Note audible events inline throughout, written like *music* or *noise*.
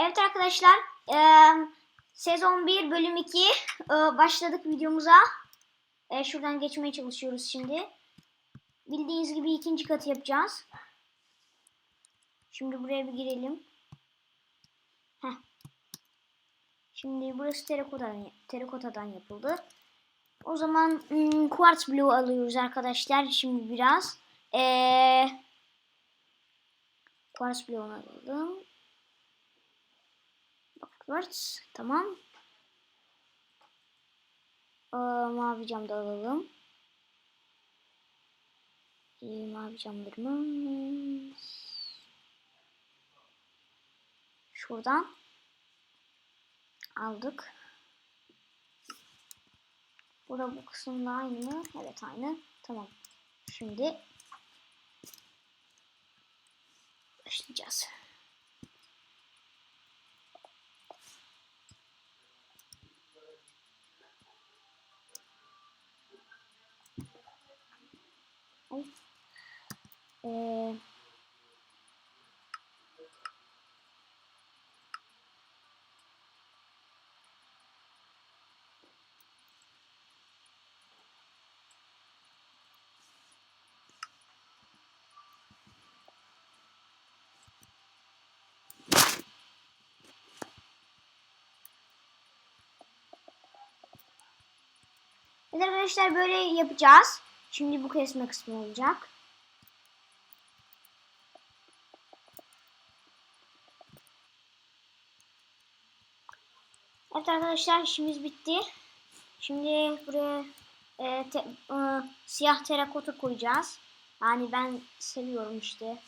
Evet arkadaşlar, e, sezon 1 bölüm 2 e, başladık videomuza. E, şuradan geçmeye çalışıyoruz şimdi. Bildiğiniz gibi ikinci katı yapacağız. Şimdi buraya bir girelim. Heh. Şimdi burası terikotadan, terikotadan yapıldı. O zaman hmm, quartz blue alıyoruz arkadaşlar. Şimdi biraz. Ee, quartz blue alalım. Quartz. Tamam. Ee, mavi cam da alalım. Ee, mavi camlarımız. Şuradan aldık. Burada bu kısımda aynı? Evet aynı. Tamam. Şimdi başlayacağız. Ay. Ee, Evet arkadaşlar böyle yapacağız. Şimdi bu kesme kısmı olacak. Evet arkadaşlar işimiz bitti. Şimdi buraya e, te, e, siyah terakota koyacağız. Yani ben seviyorum işte.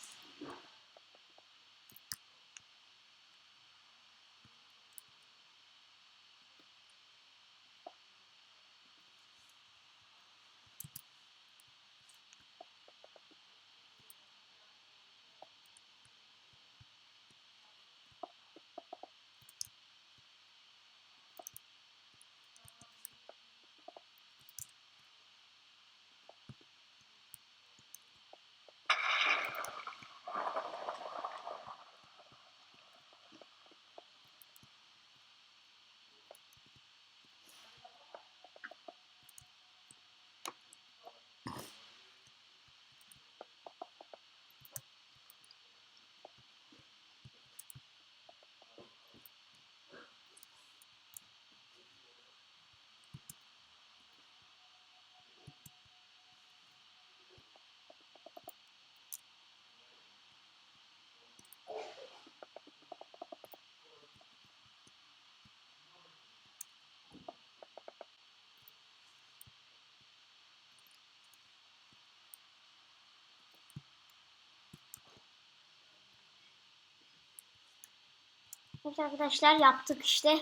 Evet arkadaşlar yaptık işte.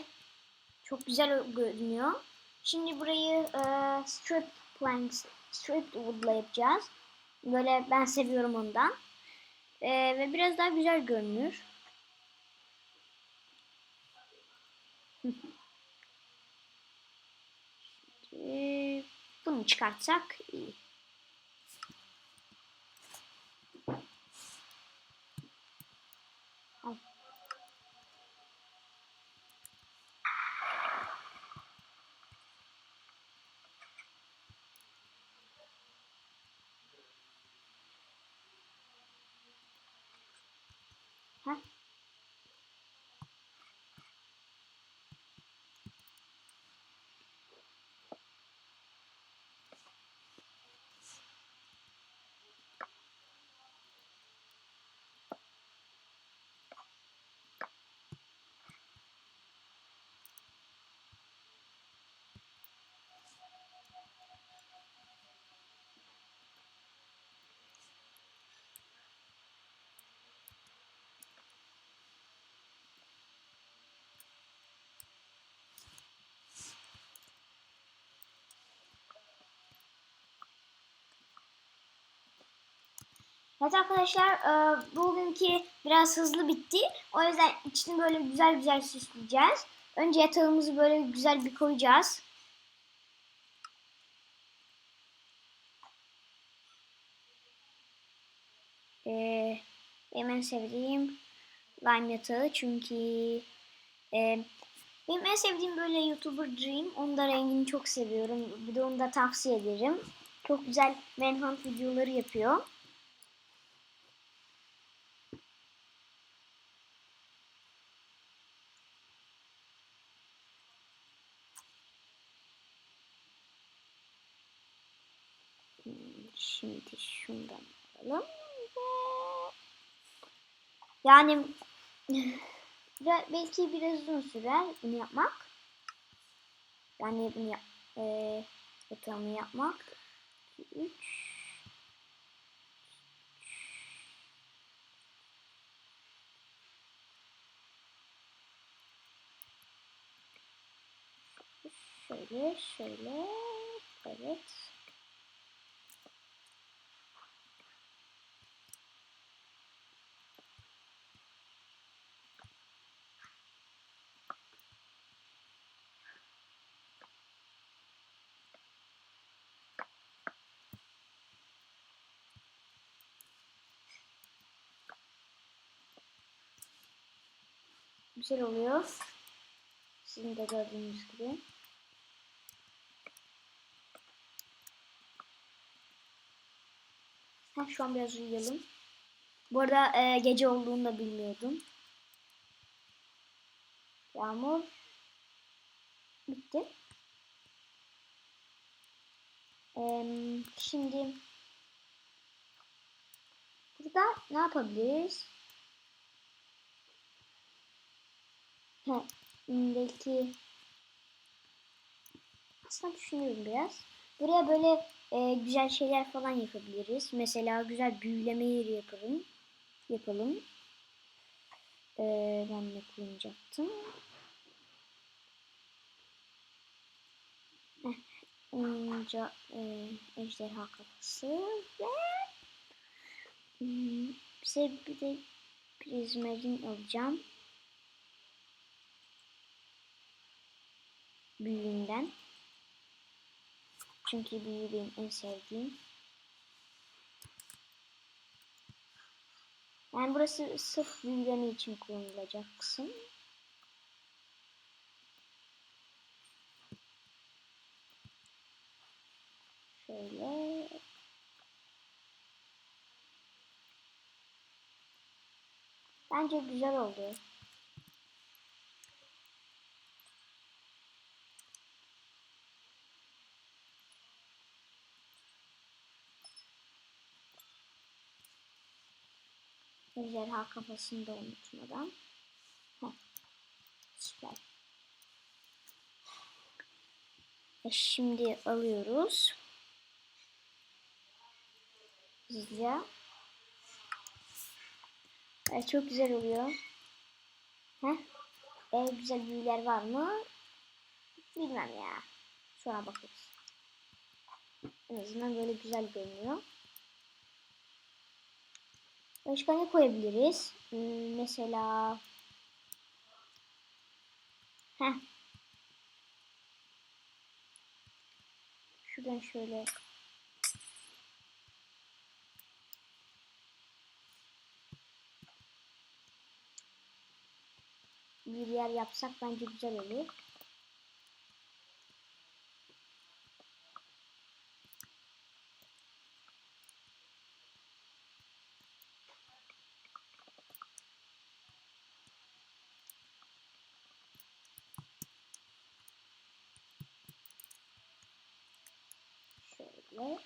Çok güzel görünüyor. Şimdi burayı e, strip planks, strip wood'la yapacağız. Böyle ben seviyorum ondan. E, ve biraz daha güzel görünür. *laughs* Şimdi bunu çıkartsak iyi. Heh. Evet arkadaşlar e, bugünkü biraz hızlı bitti. O yüzden içini böyle güzel güzel süsleyeceğiz. Önce yatağımızı böyle güzel bir koyacağız. Benim en sevdiğim Lime yatağı çünkü e, benim en sevdiğim böyle YouTuber Dream. Onun da rengini çok seviyorum. Bir de onu da tavsiye ederim. Çok güzel Manhunt videoları yapıyor. Şimdi şundan alalım. Yani *sighs* belki biraz uzun sürer bunu yapmak. Yani bunu yap, e, yatağımı yapmak. 3 Şöyle, şöyle, evet. Güzel oluyor. Sizin de gördüğünüz gibi. Ha, şu an biraz uyuyalım. Bu arada e, gece olduğunu da bilmiyordum. Yağmur bitti. Ee, şimdi burada ne yapabiliriz? Belki aslında düşünüyorum biraz. Buraya böyle e, güzel şeyler falan yapabiliriz. Mesela güzel büyüleme yeri yapalım. Yapalım. E, ben ne kullanacaktım? Önce e, ejderha kafası ve hmm, bize bir de prizmerin alacağım. Büyüğünden. Çünkü büyüğü benim en sevdiğim. Yani burası sırf büyüleme için kullanılacak kısım. Şöyle. Bence güzel oldu. Ejderha kafasını da unutmadan. Heh. Süper. E şimdi alıyoruz. Hızlıca. Evet, çok güzel oluyor. Heh. E, güzel büyüler var mı? Bilmem ya. Sonra bakarız. En azından böyle güzel görünüyor. Başka ne koyabiliriz? Hmm, mesela Heh. Şuradan şöyle bir yer yapsak bence güzel olur. Şöyle.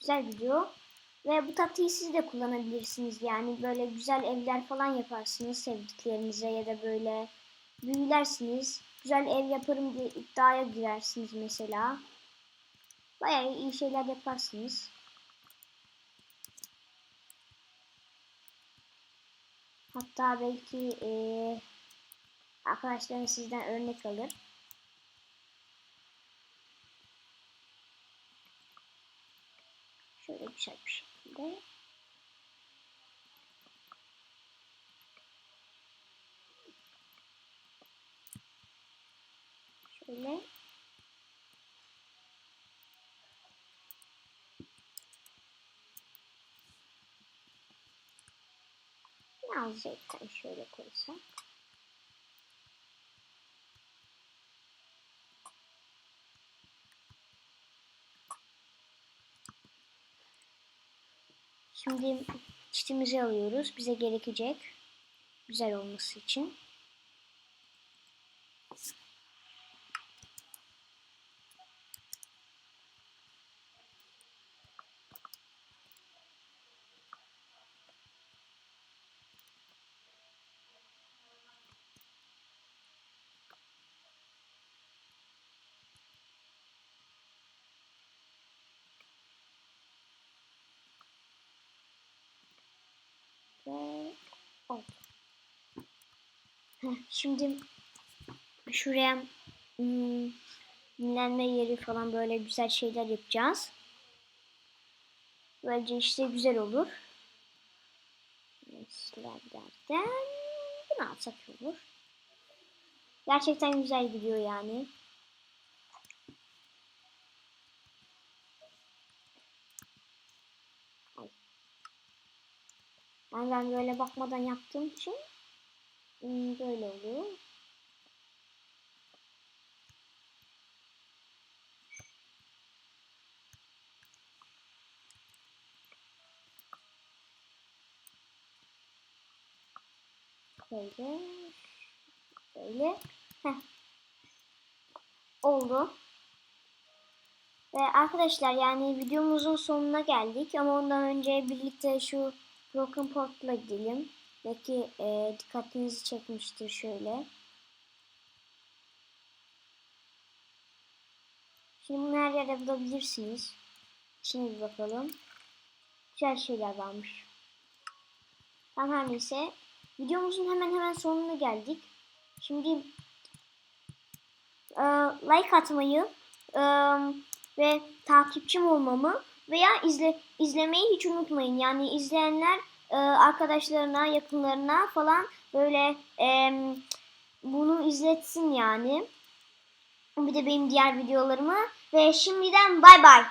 Güzel gidiyor. Ve bu taktiği siz de kullanabilirsiniz. Yani böyle güzel evler falan yaparsınız sevdiklerinize ya da böyle büyülersiniz. Güzel ev yaparım diye iddiaya girersiniz mesela. Bayağı iyi şeyler yaparsınız. Hatta belki ee, arkadaşlarınız sizden örnek alır. Şöyle güzel bir şekilde. Şöyle. Da şöyle koysam. Şimdi çitimizi alıyoruz. Bize gerekecek. Güzel olması için. Ve oldu. Şimdi şuraya hmm, dinlenme yeri falan böyle güzel şeyler yapacağız. Böylece işte güzel olur. Slablerden bunu alsak olur. Gerçekten güzel gidiyor yani. Yani ben böyle bakmadan yaptığım için hmm, böyle oluyor. Böyle. Böyle. Heh. Oldu. Ve arkadaşlar yani videomuzun sonuna geldik ama ondan önce birlikte şu Broken Port'la gidelim. Belki e, dikkatinizi çekmiştir şöyle. Şimdi bunu her yerde bulabilirsiniz. Şimdi bir bakalım. Güzel şeyler varmış. Tamam her neyse. Videomuzun hemen hemen sonuna geldik. Şimdi e, like atmayı e, ve takipçim olmamı veya izle izlemeyi hiç unutmayın. Yani izleyenler e, arkadaşlarına, yakınlarına falan böyle e, bunu izletsin yani. Bir de benim diğer videolarımı ve şimdiden bay bay.